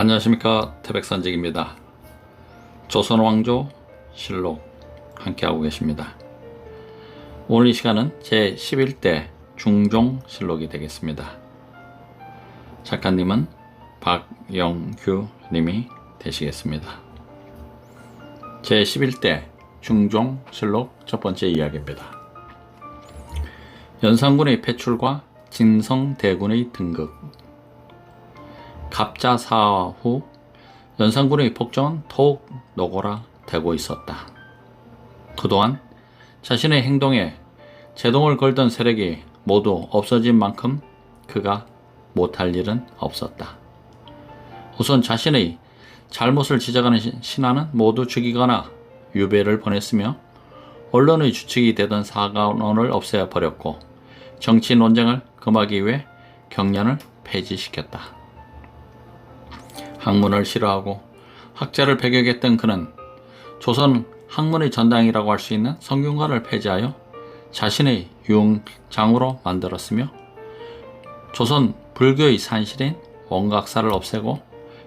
안녕하십니까 태백산직입니다. 조선왕조 실록 함께하고 계십니다. 오늘 이 시간은 제 11대 중종 실록이 되겠습니다. 작가님은 박영규 님이 되시겠습니다. 제 11대 중종 실록 첫 번째 이야기입니다. 연산군의 패출과 진성대군의 등극 갑자사화 후 연산군의 폭정은 더욱 노골화 되고 있었다. 그동안 자신의 행동에 제동을 걸던 세력이 모두 없어진 만큼 그가 못할 일은 없었다. 우선 자신의 잘못을 지적하는 시- 신하는 모두 죽이거나 유배를 보냈으며 언론의 주축이 되던 사관원을 없애야 버렸고 정치 논쟁을 금하기 위해 경련을 폐지시켰다. 학문을 싫어하고 학자를 배격했던 그는 조선 학문의 전당이라고 할 수 있는 성균관을 폐지하여 자신의 유흥장으로 만들었으며 조선 불교의 산실인 원각사를 없애고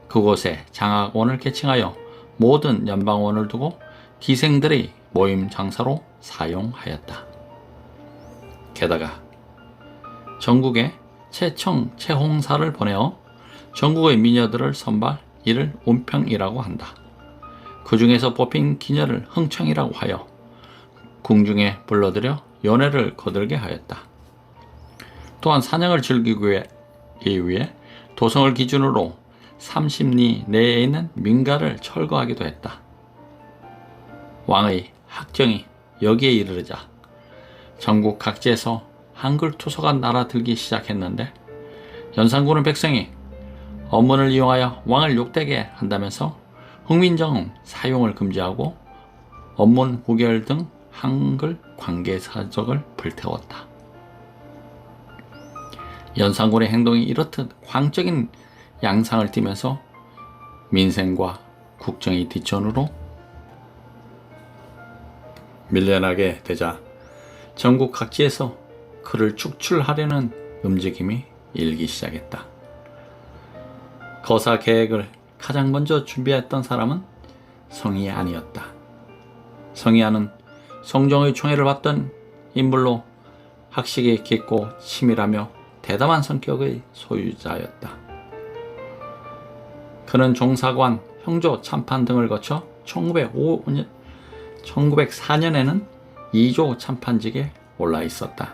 그곳에 장학원을 개칭하여 모든 연방원을 두고 기생들의 모임 장사로 사용하였다. 게다가 전국에 최청 최홍사를 보내어 전국의 미녀들을 선발 이를 운평이라고 한다. 그 중에서 뽑힌 기녀를 흥청이라고 하여 궁중에 불러들여 연애를 거들게 하였다. 또한 사냥을 즐기기 위해, 이 위해 도성을 기준으로 30리 내에 있는 민가를 철거하기도 했다. 왕의 학정이 여기에 이르르자 전국 각지에서 한글 투서가 날아들기 시작했는데 연산군은 백성이 언문을 이용하여 왕을 욕되게 한다면서 흥민정음 사용을 금지하고 언문 후결 등 한글 관계 사적을 불태웠다. 연산군의 행동이 이렇듯 광적인 양상을 띠면서 민생과 국정의 뒷전으로 밀려나게 되자 전국 각지에서 그를 축출하려는 움직임이 일기 시작했다. 거사 계획을 가장 먼저 준비했던 사람은 성희 아니었다. 성희아는 성종의 총애를 받던 인물로 학식이 깊고 치밀하며 대담한 성격의 소유자였다. 그는 종사관, 형조, 참판 등을 거쳐 1905년, 1904년에는 2조 참판직에 올라 있었다.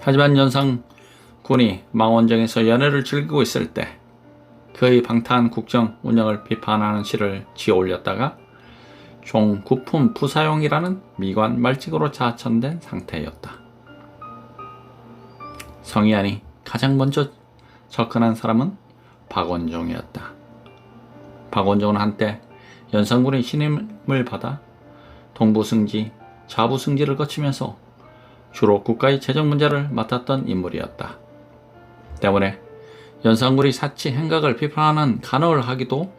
하지만 연상 군이 망원정에서 연애를 즐기고 있을 때 그의 방탄 국정 운영을 비판하는 시를 지어 올렸다가 종구품 부사용이라는 미관 말직으로 자천된 상태였다. 성희안이 가장 먼저 접근한 사람은 박원종이었다. 박원종은 한때 연산군의 신임을 받아 동부승지, 좌부승지를 거치면서 주로 국가의 재정 문제를 맡았던 인물이었다. 때문에 연산군의 사치 행각을 비판하는 간언을 하기도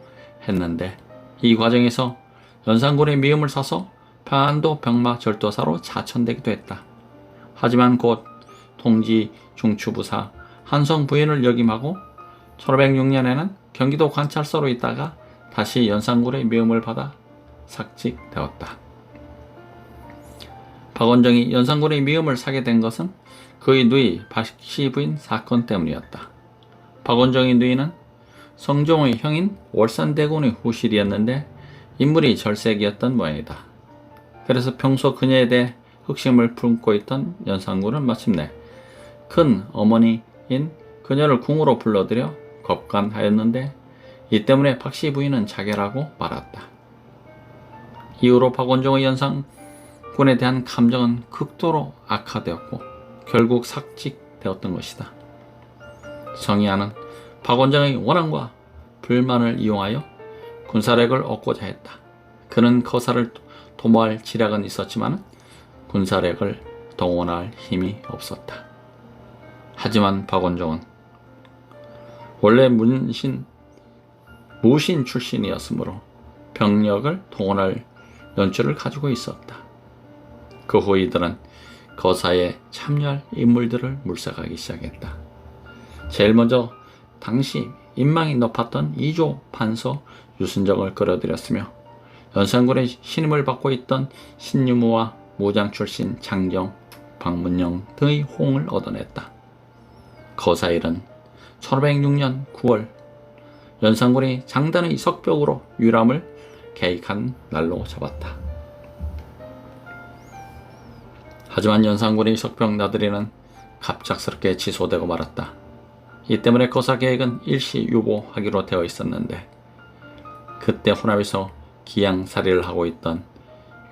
했는데 이 과정에서 연산군의 미움을 사서 평안도 병마 절도사로 자천되기도 했다. 하지만 곧 통지 중추부사 한성 부인을 역임하고 1506년에는 경기도 관찰서로 있다가 다시 연산군의 미움을 받아 삭직되었다. 박원정이 연산군의 미움을 사게 된 것은 그의 누이 박씨 부인 사건 때문이었다. 박원정의 누이는 성종의 형인 월산대군의 후실이었는데 인물이 절색이었던 모양이다. 그래서 평소 그녀에 대해 흑심을 품고 있던 연산군은 마침내 큰 어머니인 그녀를 궁으로 불러들여 겁간하였는데 이 때문에 박씨 부인은 자결하고 말았다. 이후로 박원종의 연산군에 대한 감정은 극도로 악화되었고 결국 삭직되었던 것이다. 성희아는 박원장의 원한과 불만을 이용하여 군사력을 얻고자 했다. 그는 거사를 도모할 지략은 있었지만 군사력을 동원할 힘이 없었다. 하지만 박원종은 원래 문신 무신 출신이었으므로 병력을 동원할 연주를 가지고 있었다. 그 후 이들은 거사에 참여할 인물들을 물색하기 시작했다. 제일 먼저 당시 인망이 높았던 이조 판서 유순정을 끌어들였으며 연산군의 신임을 받고 있던 신유무와 무장 출신 장정, 박문영 등의 호응을 얻어냈다. 거사일은 1506년 9월 연산군이 장단의 석벽으로 유람을 계획한 날로 잡았다. 하지만 연산군의 석벽 나들이는 갑작스럽게 취소되고 말았다. 이 때문에 거사 계획은 일시 유보하기로 되어 있었는데 그때 호남에서 기양살이를 하고 있던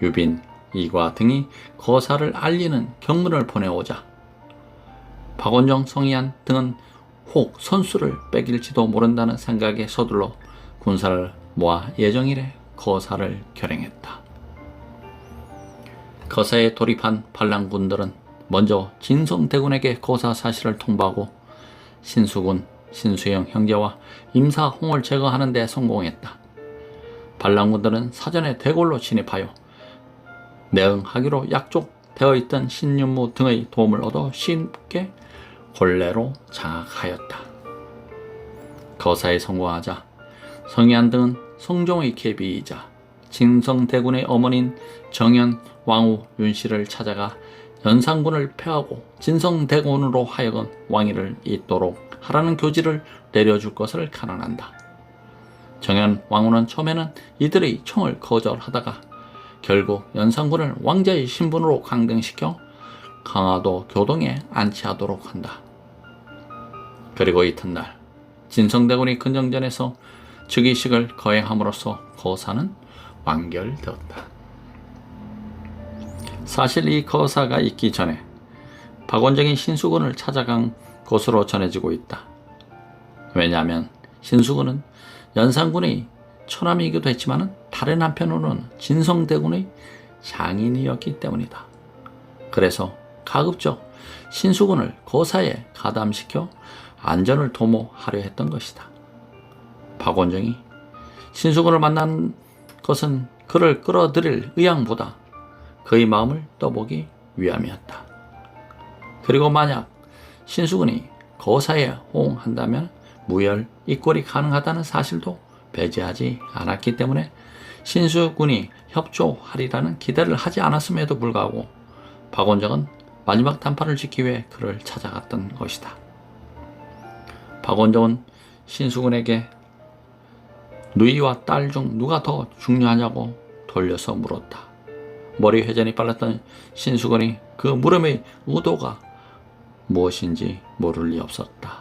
유빈, 이과 등이 거사를 알리는 경문을 보내오자 박원정, 성희안 등은 혹 선수를 빼길지도 모른다는 생각에 서둘러 군사를 모아 예정일에 거사를 결행했다. 거사에 돌입한 반란군들은 먼저 진성대군에게 거사 사실을 통보하고 신수군, 신수영 형제와 임사홍을 제거하는 데 성공했다. 반란군들은 사전에 대궐로 진입하여 내응하기로 약속되어 있던 신윤무 등의 도움을 얻어 쉽게 본래로 장악하였다. 거사에 성공하자 성희안 등은 성종의 계비이자 진성대군의 어머니인 정현 왕후 윤씨를 찾아가 연산군을 패하고 진성대군으로 하여금 왕위를 잇도록 하라는 교지를 내려줄 것을 간언한다. 정현 왕후는 처음에는 이들의 청을 거절하다가 결국 연산군을 왕자의 신분으로 강등시켜 강화도 교동에 안치하도록 한다. 그리고 이튿날 진성대군이 근정전에서 즉위식을 거행함으로써 거사는 완결되었다. 사실 이 거사가 있기 전에 박원정이 신수군을 찾아간 것으로 전해지고 있다. 왜냐하면 신수군은 연산군의 처남이기도 했지만 다른 한편으로는 진성대군의 장인이었기 때문이다. 그래서 가급적 신수군을 거사에 가담시켜 안전을 도모하려 했던 것이다. 박원정이 신수군을 만난 것은 그를 끌어들일 의향보다 그의 마음을 떠보기 위함이었다. 그리고 만약 신수군이 거사에 호응한다면 무혈 입골이 가능하다는 사실도 배제하지 않았기 때문에 신수군이 협조하리라는 기대를 하지 않았음에도 불구하고 박원정은 마지막 단판을 짓기 위해 그를 찾아갔던 것이다. 박원정은 신수군에게 누이와 딸 중 누가 더 중요하냐고 돌려서 물었다. 머리 회전이 빨랐던 신수군이 그 물음의 의도가 무엇인지 모를 리 없었다.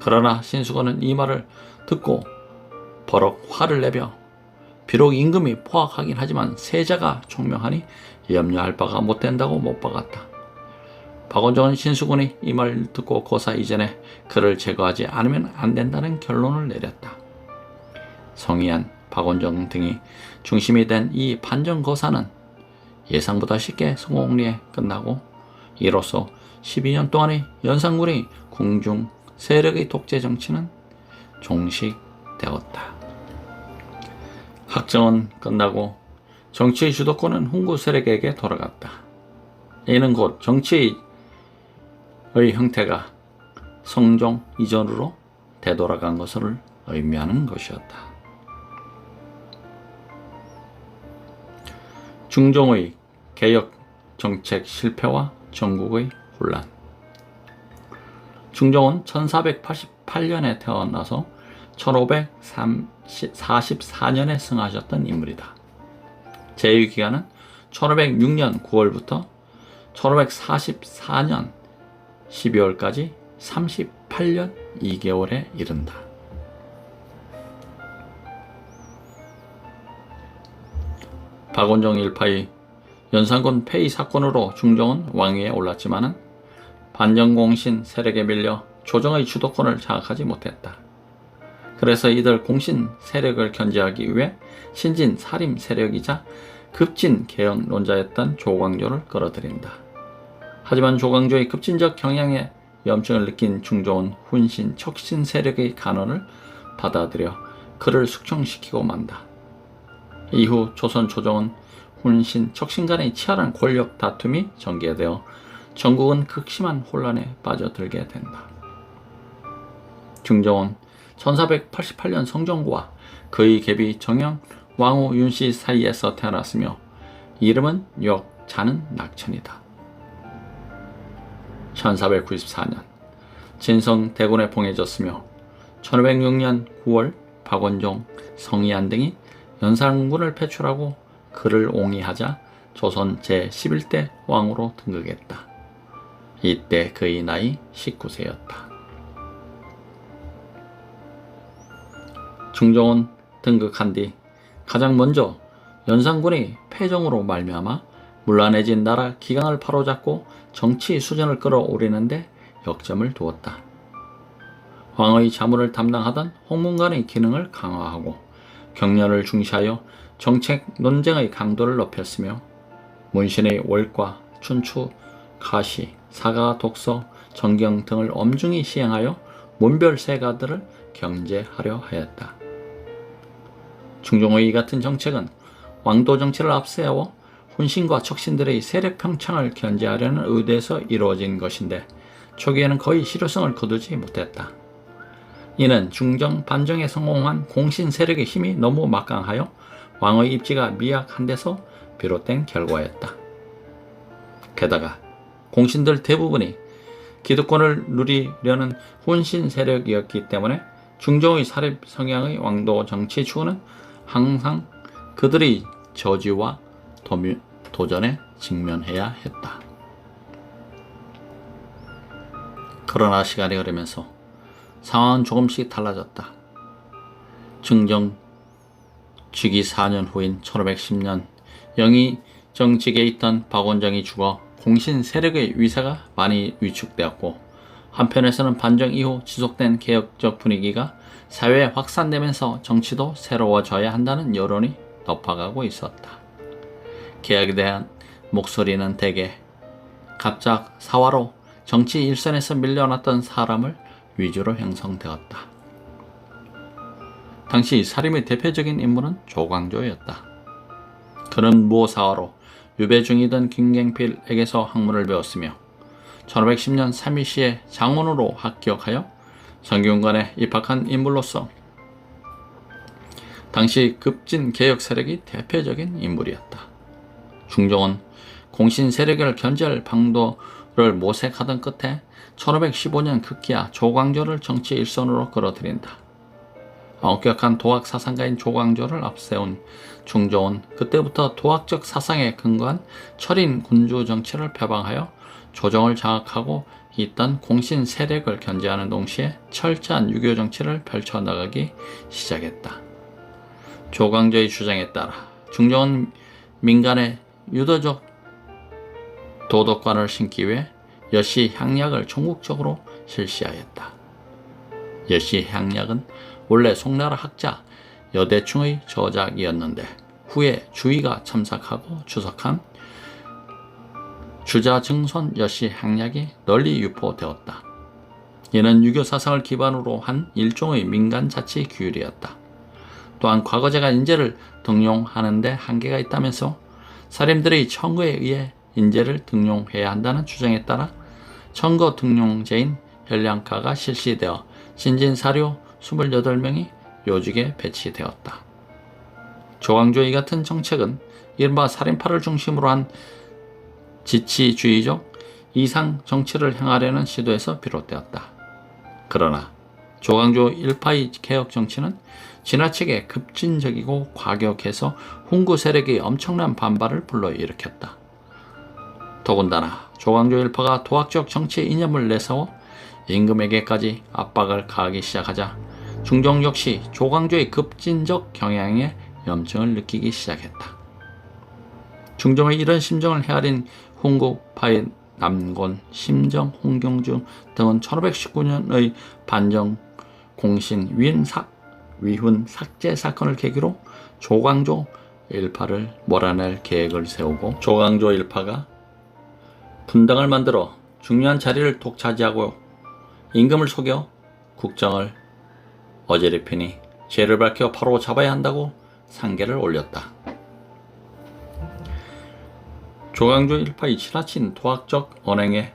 그러나 신수군은 이 말을 듣고 버럭 화를 내며 비록 임금이 포악하긴 하지만 세자가 총명하니 염려할 바가 못 된다고 못 박았다. 박원정은 신수군이 이 말을 듣고 고사 이전에 그를 제거하지 않으면 안 된다는 결론을 내렸다. 성희안, 박원정 등이 중심이 된이 반정거사는 예상보다 쉽게 성공리에 끝나고 이로써 12년 동안의 연산군의 궁중 세력의 독재 정치는 종식되었다. 학정은 끝나고 정치의 주도권은 훈구 세력에게 돌아갔다. 이는 곧 정치의 형태가 성종 이전으로 되돌아간 것을 의미하는 것이었다. 중종의 개혁 정책 실패와 전국의 혼란. 중종은 1488년에 태어나서 1544년에 승하셨던 인물이다. 제위 기간은 1506년 9월부터 1544년 12월까지 38년 2개월에 이른다. 박원정 일파의 연산군 폐위 사건으로 중종은 왕위에 올랐지만은 반정공신 세력에 밀려 조정의 주도권을 장악하지 못했다. 그래서 이들 공신 세력을 견제하기 위해 신진 사림 세력이자 급진 개혁론자였던 조광조를 끌어들인다. 하지만 조광조의 급진적 경향에 염증을 느낀 중종은 훈신, 척신 세력의 간언을 받아들여 그를 숙청시키고 만다. 이후 조선 조정은 훈신, 척신 간의 치열한 권력 다툼이 전개되어 전국은 극심한 혼란에 빠져들게 된다. 중정은 1488년 성종과 그의 계비 정영 왕후 윤씨 사이에서 태어났으며 이름은 역 자는 낙천이다. 1494년 진성 대군에 봉해졌으며 1506년 9월 박원종, 성희안 등이 연산군을 패출하고 그를 옹이하자 조선 제11대 왕으로 등극했다. 이때 그의 나이 19세였다. 중종은 등극한 뒤 가장 먼저 연산군이 패정으로 말미암아 문란해진 나라 기강을 바로잡고 정치 수전을 끌어올리는데 역점을 두었다. 왕의 자문을 담당하던 홍문관의 기능을 강화하고 격려를 중시하여 정책 논쟁의 강도를 높였으며 문신의 월과, 춘추, 가시, 사가, 독서, 정경 등을 엄중히 시행하여 문별 세가들을 경제하려 하였다. 중종의 이 같은 정책은 왕도 정치를 앞세워 혼신과 척신들의 세력 평창을 견제하려는 의도에서 이루어진 것인데 초기에는 거의 실효성을 거두지 못했다. 이는 중정 반정에 성공한 공신 세력의 힘이 너무 막강하여 왕의 입지가 미약한 데서 비롯된 결과였다. 게다가 공신들 대부분이 기득권을 누리려는 혼신 세력이었기 때문에 중종의 사립 성향의 왕도 정치 추구는 항상 그들의 저지와 도미- 도전에 직면해야 했다. 그러나 시간이 흐르면서 상황은 조금씩 달라졌다. 중정 즉위 4년 후인 1510년 영의 정직에 있던 박원정이 죽어 공신 세력의 위세가 많이 위축되었고 한편에서는 반정 이후 지속된 개혁적 분위기가 사회에 확산되면서 정치도 새로워져야 한다는 여론이 높아가고 있었다. 개혁에 대한 목소리는 대개 갑작 사화로 정치 일선에서 밀려났던 사람을 위주로 형성되었다. 당시 사림의 대표적인 인물은 조광조였다. 그는 무사화로 유배 중이던 김갱필에게서 학문을 배웠으며 1510년 3위시에 장원으로 합격하여 성균관에 입학한 인물로서 당시 급진 개혁 세력이 대표적인 인물이었다. 중종은 공신 세력을 견제할 방도를 모색하던 끝에 1515년 급기야 조광조를 정치 일선으로 끌어들인다. 엄격한 도학 사상가인 조광조를 앞세운 중종은 그때부터 도학적 사상에 근거한 철인 군주 정치를 표방하여 조정을 장악하고 있던 공신 세력을 견제하는 동시에 철저한 유교 정치를 펼쳐나가기 시작했다. 조광조의 주장에 따라 중종은 민간의 유도적 도덕관을 신기 위해 여시 향약을 전국적으로 실시하였다. 여시 향약은 원래 송나라 학자 여대충의 저작이었는데 후에 주의가 참석하고 주석한 주자증선 여시 향약이 널리 유포되었다. 이는 유교 사상을 기반으로 한 일종의 민간 자치 규율이었다. 또한 과거제가 인재를 등용하는데 한계가 있다면서 사림들의 청구에 의해 인재를 등용해야 한다는 주장에 따라 청거 등용제인 현량카가 실시되어 신진 사료 28명이 요직에 배치되었다. 조광조의 같은 정책은 이른바 살인파를 중심으로 한 지치주의적 이상 정치를 행하려는 시도에서 비롯되었다. 그러나 조광조 일파의 개혁 정치는 지나치게 급진적이고 과격해서 훈구 세력의 엄청난 반발을 불러일으켰다. 더군다나 조광조 일파가 도학적 정치 이념을 내세워 임금에게까지 압박을 가하기 시작하자 중종 역시 조광조의 급진적 경향에 염증을 느끼기 시작했다. 중종의 이런 심정을 헤아린 훈구파의 남곤, 심정, 홍경주 등은 1519년의 반정 공신 위훈삭, 위훈 삭제 사건을 계기로 조광조 일파를 몰아낼 계획을 세우고 조광조 일파가 분당을 만들어 중요한 자리를 독차지하고 임금을 속여 국정을 어지럽히니 죄를 밝혀 바로 잡아야 한다고 상계를 올렸다. 조광조 일파의 지나친 도학적 언행에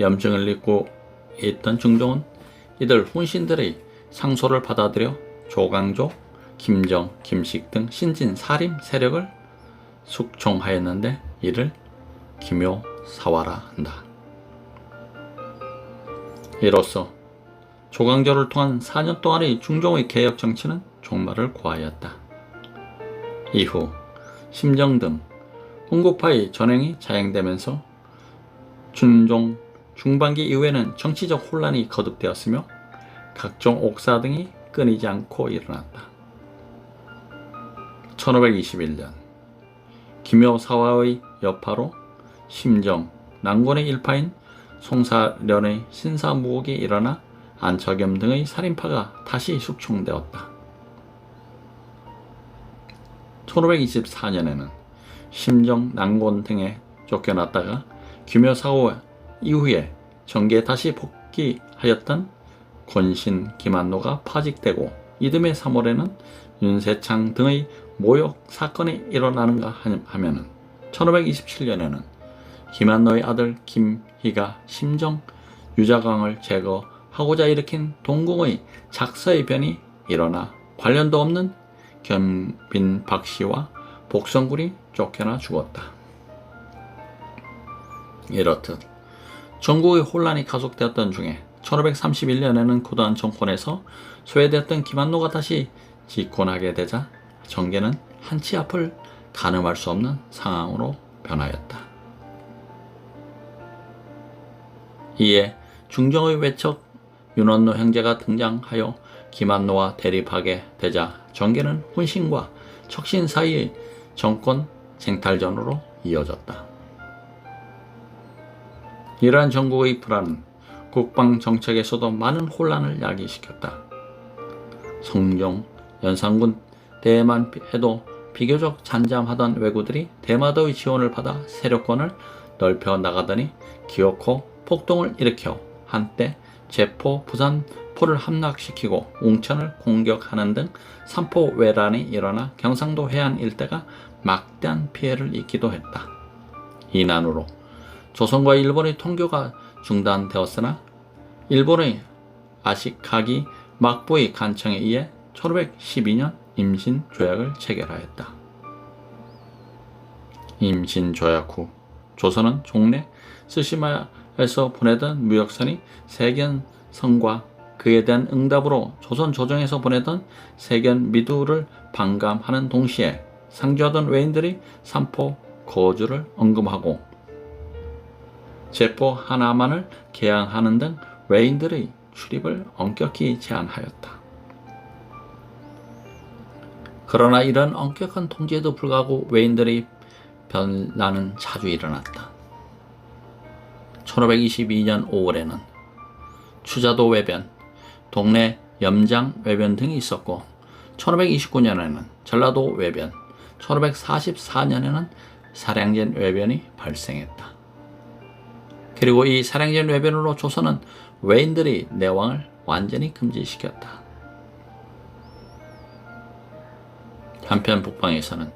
염증을 입고 있던 중종은 이들 훈신들의 상소를 받아들여 조광조, 김정, 김식 등 신진 사림 세력을 숙청하였는데 이를 기묘 사화라 한다. 이로써 조광조를 통한 4년 동안의 중종의 개혁 정치는 종말을 고하였다. 이후 심정 등 홍고파의 전횡이 자행되면서 준종 중반기 이후에는 정치적 혼란이 거듭되었으며 각종 옥사 등이 끊이지 않고 일어났다. 1521년 김효사화의 여파로 심정, 난권의 일파인 송사련의 신사무옥이 일어나 안철겸 등의 살인파가 다시 숙청되었다. 1524년에는 심정, 난곤 등에 쫓겨났다가 규묘사고 이후에 정계에 다시 복귀하였던 권신 김한노가 파직되고 이듬해 3월에는 윤세창 등의 모욕 사건이 일어나는가 하면은 1527년에는 김한노의 아들 김희가 심정 유자광을 제거하고자 일으킨 동궁의 작서의 변이 일어나 관련도 없는 겸빈 박씨와 복성군이 쫓겨나 죽었다. 이렇듯 전국의 혼란이 가속되었던 중에 1531년에는 고도한 정권에서 소외되었던 김한노가 다시 집권하게 되자 정계는 한치 앞을 가늠할 수 없는 상황으로 변하였다. 이에 중정의 외척 윤원노 형제가 등장하여 김한노와 대립하게 되자 정계는 훈신과 척신 사이의 정권 쟁탈전으로 이어졌다. 이러한 전국의 불안은 국방 정책에서도 많은 혼란을 야기시켰다. 성종, 연산군, 대만 해도 비교적 잔잠하던 왜구들이 대마도의 지원을 받아 세력권을 넓혀 나가더니 기어코 폭동을 일으켜 한때 제포, 부산 포를 함락시키고 웅천을 공격하는 등 삼포 외란이 일어나 경상도 해안 일대가 막대한 피해를 입기도 했다. 이난으로 조선과 일본의 통교가 중단되었으나 일본의 아시카기 막부의 간청에 의해 1512년 임신 조약을 체결하였다. 임신 조약 후 조선은 종래 스시마 에서 보내던 무역선이 세견성과 그에 대한 응답으로 조선 조정에서 보내던 세견 미두를 반감하는 동시에 상주하던 외인들이 삼포 거주를 언급하고 제포 하나만을 개항하는 등 외인들의 출입을 엄격히 제한하였다. 그러나 이런 엄격한 통제에도 불구하고 외인들의 변란은 자주 일어났다. 1522년 5월에는 추자도 외변, 동네 염장 외변 등이 있었고 1529년에는 전라도 외변, 1544년에는 사량제 외변이 발생했다. 그리고 이 사량제 외변으로 조선은 외인들이 내왕을 완전히 금지시켰다. 한편 북방에서는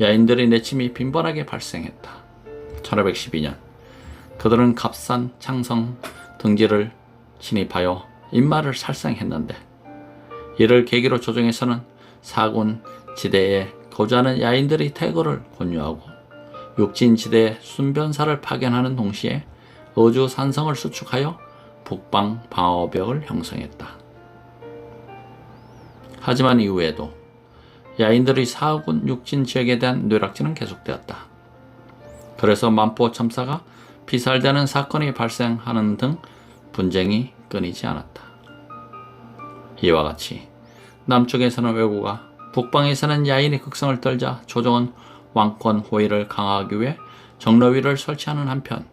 야인들의 내침이 빈번하게 발생했다. 1512년 그들은 갑산, 창성 등지를 진입하여 인마를 살상했는데 이를 계기로 조정에서는 사군 지대에 거주하는 야인들의 퇴거를 권유하고 육진 지대에 순변사를 파견하는 동시에 어주 산성을 수축하여 북방 방어벽을 형성했다. 하지만 이후에도 야인들의 사군 육진 지역에 대한 뇌락질은 계속되었다. 그래서 만포 참사가 피살되는 사건이 발생하는 등 분쟁이 끊이지 않았다. 이와 같이 남쪽에서는 왜구가 북방에서는 야인의 극성을 떨자 조정은 왕권 호위를 강화하기 위해 정로위를 설치하는 한편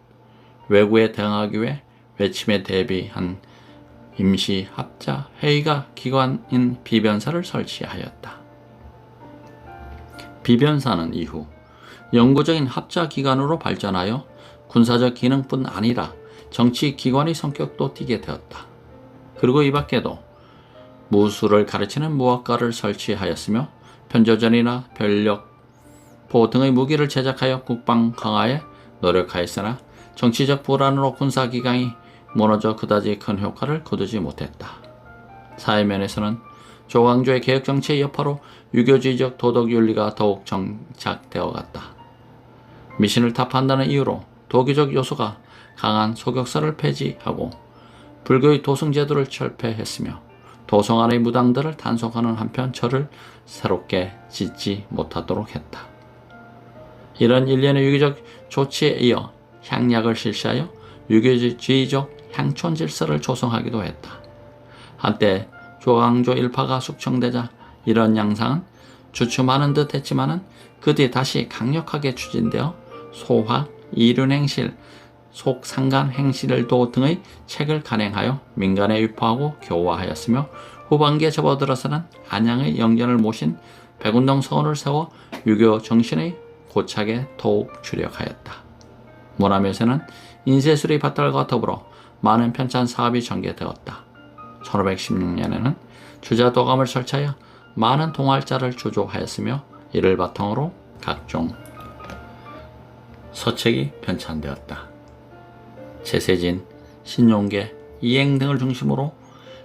왜구에 대응하기 위해 외침에 대비한 임시 합자 회의가 기관인 비변사를 설치하였다. 비변사는 이후 영구적인 합자 기관으로 발전하여 군사적 기능뿐 아니라 정치 기관의 성격도 띠게 되었다. 그리고 이 밖에도 무술을 가르치는 무학과를 설치하였으며 편조전이나 변력포 등의 무기를 제작하여 국방 강화에 노력하였으나 정치적 불안으로 군사기강이 무너져 그다지 큰 효과를 거두지 못했다. 사회면에서는 조광조의 개혁 정치의 여파로 유교주의적 도덕 윤리가 더욱 정착되어 갔다. 미신을 타파한다는 이유로 도교적 요소가 강한 소격사를 폐지하고 불교의 도승 제도를 철폐했으며 도성 안의 무당들을 단속하는 한편 절을 새롭게 짓지 못하도록 했다. 이런 일련의 유교적 조치에 이어 향약을 실시하여 유교주의적 향촌 질서를 조성하기도 했다. 한때 조광조 일파가 숙청되자 이런 양상은 주춤하는 듯 했지만은 그 뒤 다시 강력하게 추진되어 소화, 이륜행실, 속상간 행실도 등의 책을 간행하여 민간에 유포하고 교화하였으며 후반기에 접어들어서는 안양의 영전을 모신 백운동 서원을 세워 유교 정신의 고착에 더욱 주력하였다. 모남에서는 인쇄술의 발달과 더불어 많은 편찬 사업이 전개되었다. 1516년에는 주자도감을 설치하여 많은 동활자를 주조하였으며 이를 바탕으로 각종 서책이 편찬되었다. 제세진, 신용계, 이행 등을 중심으로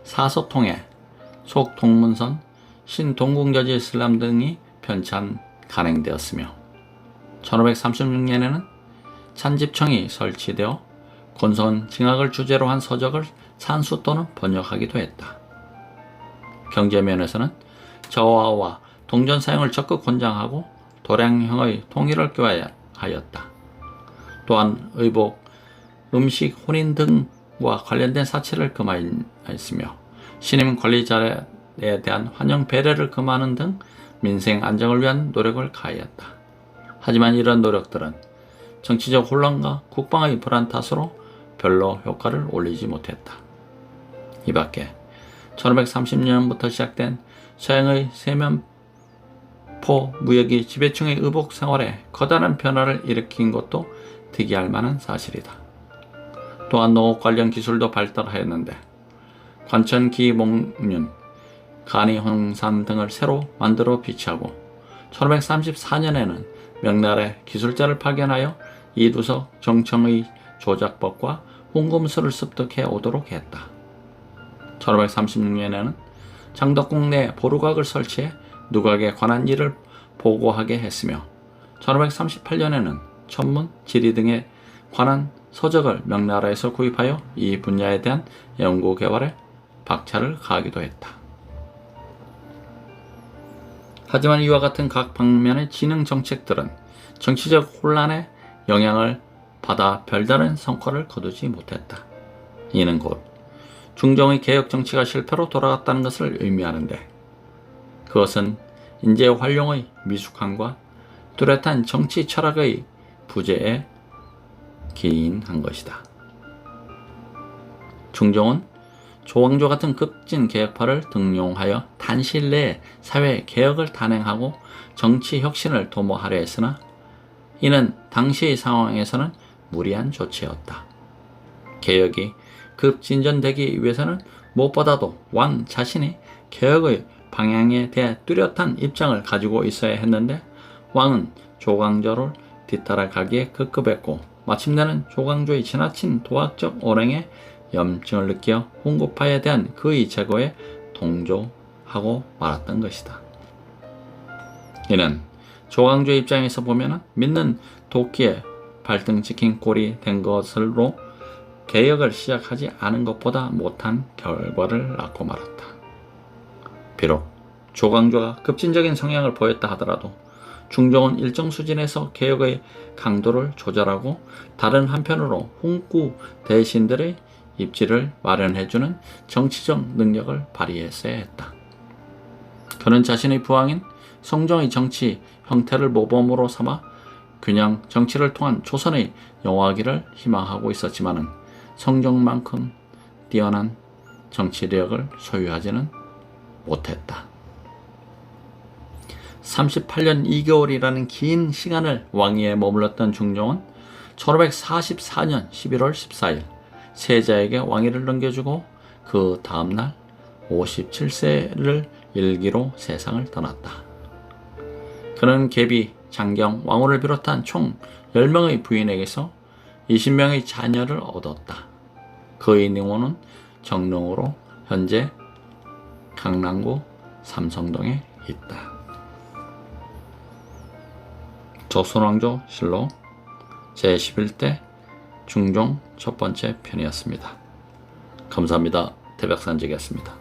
사서통해, 속동문선, 신동궁저지 슬람 등이 편찬 간행되었으며 1536년에는 찬집청이 설치되어 권선 징악을 주제로 한 서적을 산수 또는 번역하기도 했다. 경제면에서는 저하와 동전 사용을 적극 권장하고 도량형의 통일을 교화하였다. 또한 의복, 음식, 혼인 등과 관련된 사치를 금하였으며 신임 관리자에 대한 환영 배려를 금하는 등 민생 안정을 위한 노력을 가하였다. 하지만 이런 노력들은 정치적 혼란과 국방의 불안 탓으로 별로 효과를 올리지 못했다. 이 밖에 1530년부터 시작된 서양의 세면포 무역이 지배층의 의복 생활에 커다란 변화를 일으킨 것도 특이할 만한 사실이다. 또한 농업 관련 기술도 발달하였는데 관천 기 목륜, 간이 홍산 등을 새로 만들어 비치하고 1534년에는 명나라의 기술자를 파견하여 이두석 정청의 조작법과 홍금술을 습득해 오도록 했다. 1536년에는 장덕궁 내 보루각을 설치해 누각에 관한 일을 보고하게 했으며 1538년에는 천문, 지리 등에 관한 서적을 명나라에서 구입하여 이 분야에 대한 연구 개발에 박차를 가하기도 했다. 하지만 이와 같은 각 방면의 진흥 정책들은 정치적 혼란에 영향을 받아 별다른 성과를 거두지 못했다. 이는 곧 중종의 개혁 정치가 실패로 돌아갔다는 것을 의미하는데 그것은 인재 활용의 미숙함과 뚜렷한 정치 철학의 부재에 기인한 것이다. 중종은 조왕조 같은 급진 개혁파를 등용하여 단실 내에 사회 개혁을 단행하고 정치 혁신을 도모하려 했으나 이는 당시의 상황에서는 무리한 조치였다. 개혁이 급진전되기 위해서는 무엇보다도 왕 자신이 개혁의 방향에 대해 뚜렷한 입장을 가지고 있어야 했는데 왕은 조광조를 뒤따라가기에 급급했고 마침내는 조광조의 지나친 도학적 오랭에 염증을 느끼어 홍고파에 대한 그의 제거에 동조하고 말았던 것이다. 이는 조광조 입장에서 보면 믿는 도끼에 발등 찍힌 꼴이 된 것으로 개혁을 시작하지 않은 것보다 못한 결과를 낳고 말았다. 비록 조광조가 급진적인 성향을 보였다 하더라도 중종은 일정 수준에서 개혁의 강도를 조절하고 다른 한편으로 홍구 대신들의 입지를 마련해주는 정치적 능력을 발휘했어야 했다. 그는 자신의 부왕인 성종의 정치 형태를 모범으로 삼아 그냥 정치를 통한 조선의 영화기를 희망하고 있었지만은 성종만큼 뛰어난 정치력을 소유하지는 못했다. 38년 2개월이라는 긴 시간을 왕위에 머물렀던 중종은 1544년 11월 14일 세자에게 왕위를 넘겨주고 그 다음날 57세를 일기로 세상을 떠났다. 그는 계비, 장경, 왕후를 비롯한 총 10명의 부인에게서 20명의 자녀를 얻었다. 그의 능원은 정릉으로 현재 강남구 삼성동에 있다. 조선왕조 실록 제11대 중종 첫 번째 편이었습니다. 감사합니다. 대백산직이었습니다.